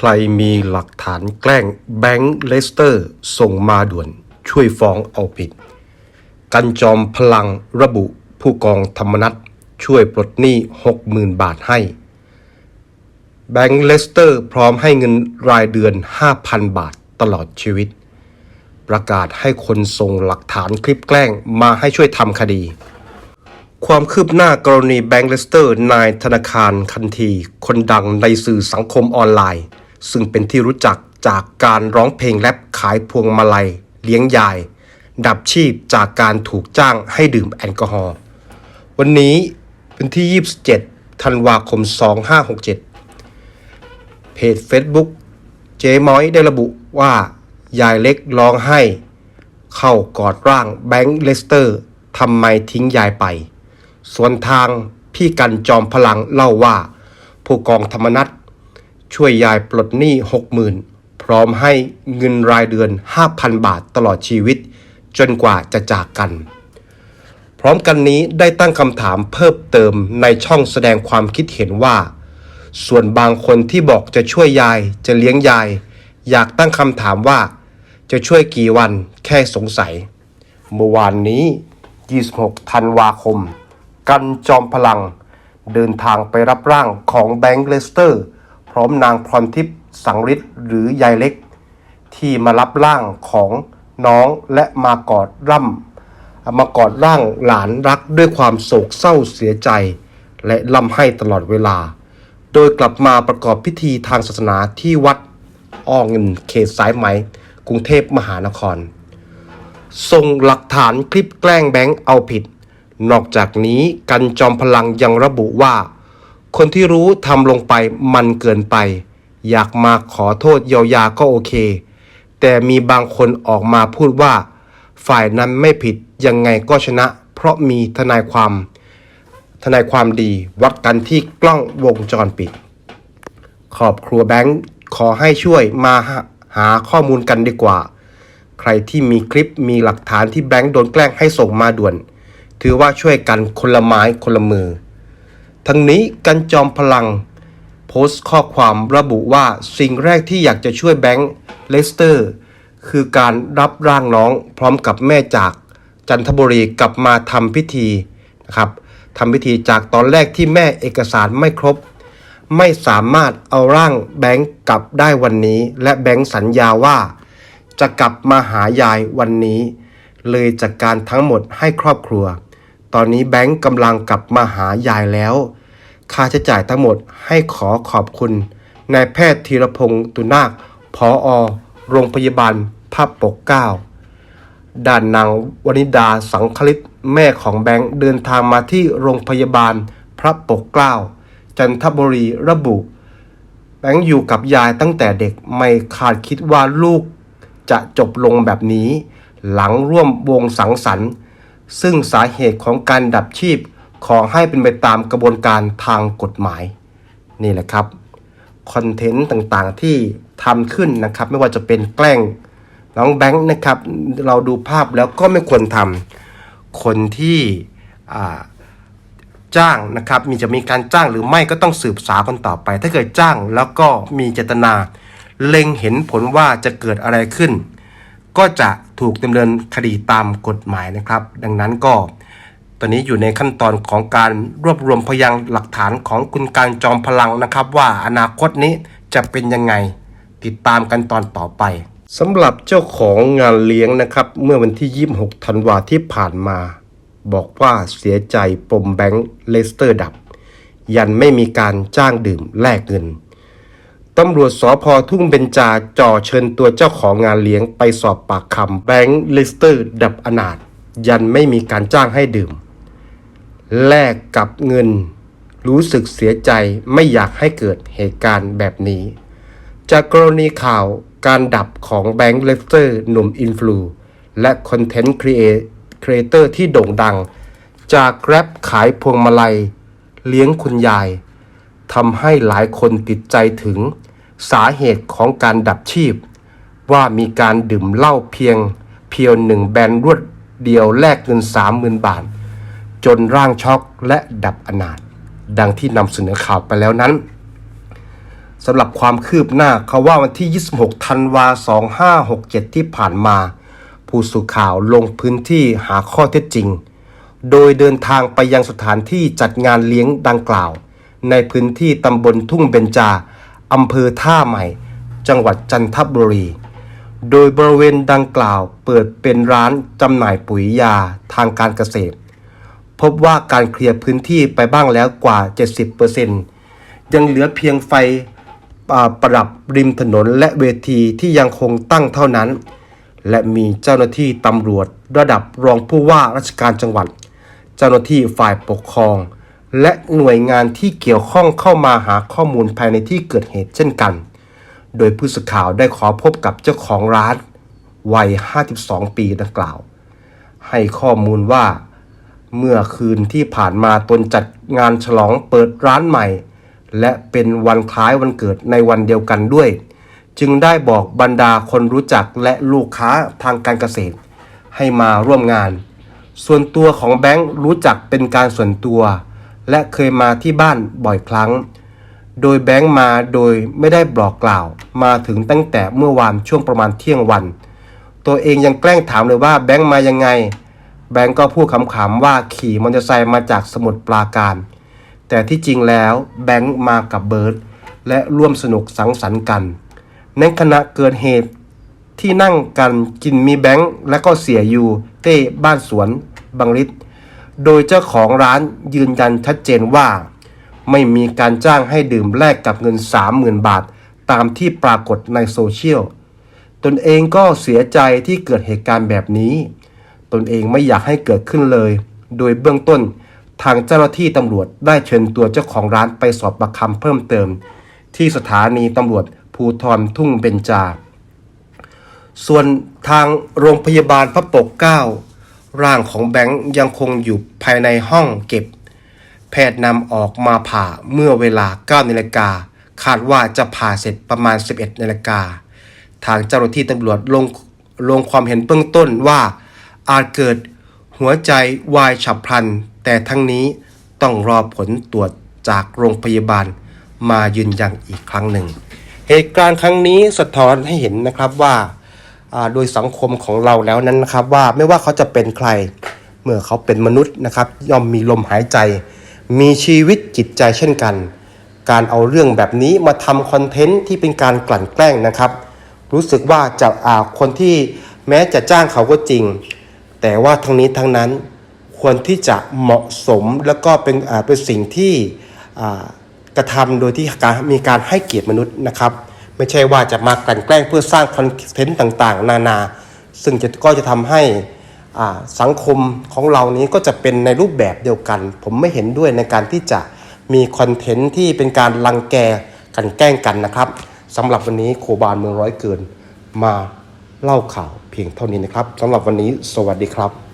ใครมีหลักฐานแกล้งแบงค์เลสเตอร์ ส่งมาด่วนช่วยฟ้องเอาผิด กันจอมพลังระบุผู้กองธรรมนัฐช่วยปลดหนี้ 60,000 บาทให้ แบงค์เลสเตอร์พร้อมให้เงินรายเดือน 5,000 บาทตลอดชีวิต ประกาศให้คนส่งหลักฐานคลิปแกล้งมาให้ช่วยทำคดี ความคืบหน้ากรณีแบงค์เลสเตอร์ นายธนาคารคันที คนดังในสื่อสังคมออนไลน์ ซึ่งเป็นที่รู้จักจากการร้องเพลงแรปขายพวงมาลัย เลี้ยงยาย ดับชีพจากการถูกจ้างให้ดื่มแอลกอฮอล์วันนี้เป็นที่ 27 ธันวาคม 2567 เพจ Facebook เจ๊ม้อยได้ระบุว่า ยายเล็กร้องไห้ เข้ากอดร่างแบงค์เลสเตอร์ทำไมทิ้งยายไป ส่วนทางพี่กันจอมพลังเล่าว่า ผู้กองธรรมนัฐ ช่วยยายปลดหนี้หกหมื่นพร้อมให้เงินรายเดือน 5,000 บาทตลอดชีวิต จนกว่าจะจากกัน พร้อมกันนี้ได้ตั้งคำถามเพิ่มเติมในช่องแสดงความคิดเห็นว่า ส่วนบางคนที่บอกจะช่วยยายจะเลี้ยงยาย อยากตั้งคำถามว่า จะช่วยกี่วันแค่สงสัย เมื่อวานนี้ 26 ธันวาคม กันจอมพลัง เดินทางไปรับร่างของแบงค์เลสเตอร์ ร้อมนางพรทิพย์สังฤทธิ์หรือยายเล็ก ที่มารับร่างของน้องและมากอดร่ำมากอดร่างหลานรักด้วยความโศกเศร้าเสียใจ และล่ำให้ตลอดเวลา โดยกลับมาประกอบพิธีทางศาสนาที่วัดอ้อเงินเขตสายไหม กรุงเทพมหานคร ส่งหลักฐานคลิปแกล้งแบงค์เอาผิด นอกจากนี้กันจอมพลังยังระบุว่า คนที่รู้ทำลงไปมันเกินไป อยากมาขอโทษเยียวยาก็โอเค แต่มีบางคนออกมาพูดว่า ฝ่ายนั้นไม่ผิดยังไงก็ชนะ เพราะมีทนายความ ทนายความดีวัดกันที่กล้องวงจรปิดครอบครัวแบงค์ขอให้ช่วยมาหาหาข้อมูลกันดีกว่า ใครที่มีคลิปมีหลักฐานที่แบงค์โดนแกล้งให้ส่งมาด่วน ถือว่าช่วยกันคนละไม้คนละมือ ทั้งนี้กันจอมพลัง โพสต์ข้อความระบุว่าสิ่งแรกที่อยากจะช่วยแบงค์เลสเตอร์คือการรับร่างน้องพร้อมกับแม่จากจันทบุรีกลับมาทำพิธีนะครับทำพิธีจากตอนแรกที่แม่เอกสารไม่ครบ ไม่สามารถเอาร่างแบงค์กลับได้วันนี้ และแบงค์สัญญาว่า จะกลับมาหายายวันนี้ เลยจัดการทั้งหมดให้ครอบครัว ตอนนี้แบงค์กำลังกลับมาหายายแล้ว ค่าใช้จ่ายทั้งหมดให้ขอขอบคุณนายแพทย์ธีรพงศ์ตุนาคพออโรงพยาบาลภาพปกเกล้าด้านนางวนิดาสังคลิตแม่ของแบงค์เดินทางมาที่โรงพยาบาลพระปกเกล้า จันทบุรีระบุ แบงค์อยู่กับยายตั้งแต่เด็กไม่คาดคิดว่าลูกจะจบลงแบบนี้ หลังร่วมวงสังสรรค์ ซึ่งสาเหตุของการดับชีพ ขอให้เป็นไปตามกระบวนการทางกฎหมาย นี่แหละครับคอนเทนต์ต่างๆที่ทำขึ้นนะครับ ไม่ว่าจะเป็นแกล้งน้องแบงค์นะครับ เราดูภาพแล้วก็ไม่ควรทำคนที่จ้างนะครับมีจะมีการจ้างหรือไม่ก็ต้องสืบสาวกันต่อไป ถ้าเกิดจ้างแล้วก็มีเจตนา เล็งเห็นผลว่าจะเกิดอะไรขึ้น ก็จะถูกดำเนินคดีตามกฎหมายนะครับ ดังนั้นก็ ตอนนี้อยู่ในขั้นตอนของการรวบรวมพยานหลักฐานของคุณการจอมพลังนะครับ ว่าอนาคตนี้จะเป็นยังไง ติดตามกันตอนต่อไปสำหรับเจ้าของงานเลี้ยงนะครับ เมื่อวันที่ 26 ธันวาที่ผ่านมา บอกว่าเสียใจปมแบงค์เลสเตอร์ดับ ยันไม่มีการจ้างดื่มแลกเงินตำรวจสพทุ่งเบญจาจ่อเชิญตัวเจ้าของงานเลี้ยงไปสอบปากคำแบงค์เลสเตอร์ดับอนาถยันไม่มีการจ้างให้ดื่ม แลกกับเงิน รู้สึกเสียใจไม่อยากให้เกิดเหตุการณ์แบบนี้ จากกรณีข่าวการดับของแบงค์เลฟเตอร์หนุ่มอินฟลูและคอนเทนต์ครีเอเตอร์ที่โด่งดัง จากแกร็บขายพวงมาลัย เลี้ยงคุณยายทำให้หลายคนติดใจถึงสาเหตุของการดับชีพ ว่ามีการดื่มเหล้าเพียงเพียวหนึ่งแบนรวดเดียวแลกเงินสามหมื่นบาท จนร่างช็อกและดับอนาถดังที่นำเสนอข่าวไปแล้วนั้นสำหรับความคืบหน้าเขาว่าวันที่ 26 ธันวา 2567 ที่ผ่านมา ผู้สื่อข่าวลงพื้นที่หาข้อเท็จจริง โดยเดินทางไปยังสถานที่จัดงานเลี้ยงดังกล่าว ในพื้นที่ตำบลทุ่งเบญจาอำเภอท่าใหม่ จังหวัดจันทบุรี โดยบริเวณดังกล่าวเปิดเป็นร้านจำหน่ายปุ๋ยยาทางการเกษตร พบว่าการเคลียร์พื้นที่ไปบ้างแล้วกว่า 70%ยังเหลือเพียงไฟประดับริมถนนและเวทีที่ยังคงตั้งเท่านั้น และมีเจ้าหน้าที่ตำรวจระดับรองผู้ว่าราชการจังหวัด เจ้าหน้าที่ฝ่ายปกครอง และหน่วยงานที่เกี่ยวข้องเข้ามาหาข้อมูลภายในที่เกิดเหตุเช่นกัน โดยผู้สื่อข่าวได้ขอพบกับเจ้าของร้าน วัย 52 ปีดังกล่าว ให้ข้อมูลว่า เมื่อคืนที่ผ่านมาตนจัดงานฉลองเปิดร้านใหม่ และเป็นวันคล้ายวันเกิดในวันเดียวกันด้วย จึงได้บอกบรรดาคนรู้จักและลูกค้าทางการเกษตร ให้มาร่วมงาน ส่วนตัวของแบงค์รู้จักเป็นการส่วนตัว และเคยมาที่บ้านบ่อยครั้ง โดยแบงค์มาโดยไม่ได้บอกกล่าว มาถึงตั้งแต่เมื่อวานช่วงประมาณเที่ยงวัน ตัวเองยังแกล้งถามเลยว่าแบงค์มายังไง แบงค์ก็พูดขำๆว่าขี่มอเตอร์ไซค์มาจากสมุทรปราการ แต่ที่จริงแล้วแบงค์มากับเบิร์ตและร่วมสนุกสังสรรค์กัน ในขณะเกิดเหตุที่นั่งกันกินมีแบงค์และก็เสียอยู่เต้บ้านสวนบางริดโดยเจ้าของร้านยืนยันชัดเจนว่า ไม่มีการจ้างให้ดื่มแลกกับเงิน 30,000 บาท ตามที่ปรากฏในโซเชียล ตนเองก็เสียใจที่เกิดเหตุการณ์แบบนี้ ตนเองไม่อยากให้เกิดขึ้นเลย โดยเบื้องต้นทางเจ้าหน้าที่ตำรวจได้เชิญตัวเจ้าของร้านไปสอบปากคำเพิ่มเติม ที่สถานีตำรวจภูทรทุ่งเบญจา ส่วนทางโรงพยาบาลพระปกเกล้าร่างของแบงค์ยังคงอยู่ภายในห้องเก็บ แพทย์นำออกมาผ่าเมื่อเวลา 9นาฬิกาคาดว่าจะผ่าเสร็จประมาณ 11นาฬิกาทางเจ้าหน้าที่ตำรวจลงลงความเห็นเบื้องต้นว่า อาจเกิดหัวใจวายฉับพลัน แต่ทั้งนี้ต้องรอผลตรวจจากโรงพยาบาลมายืนยันอีกครั้งหนึ่ง เหตุการณ์ครั้งนี้สะท้อนให้เห็นนะครับว่าโดยสังคมของเราแล้วนั้นนะครับว่าไม่ว่าเขาจะเป็นใครเมื่อเขาเป็นมนุษย์นะครับ ย่อมมีลมหายใจ มีชีวิตจิตใจเช่นกัน การเอาเรื่องแบบนี้มาทำคอนเทนต์ที่เป็นการกลั่นแกล้งนะครับ รู้สึกว่าจะอาคนที่แม้จะจ้างเขาก็จริง แต่ว่าทั้งนี้ทั้งนั้นควรที่จะเหมาะสมแล้วก็เป็นเป็นสิ่งที่กระทำโดยที่การมีการให้เกียรติมนุษย์นะครับ ไม่ใช่ว่าจะมากลั่นแกล้งเพื่อสร้างคอนเทนต์ต่างๆ นานา ซึ่งจะก็จะทำให้สังคมของเรานี้ก็จะเป็นในรูปแบบเดียวกัน ผมไม่เห็นด้วยในการที่จะมีคอนเทนต์ที่เป็นการรังแกกลันแกล้งกันนะครับสำหรับวันนี้โคบานเมืองร้อยเกินมา เล่าข่าวเพียงเท่านี้นะครับสำหรับวันนี้สวัสดีครับ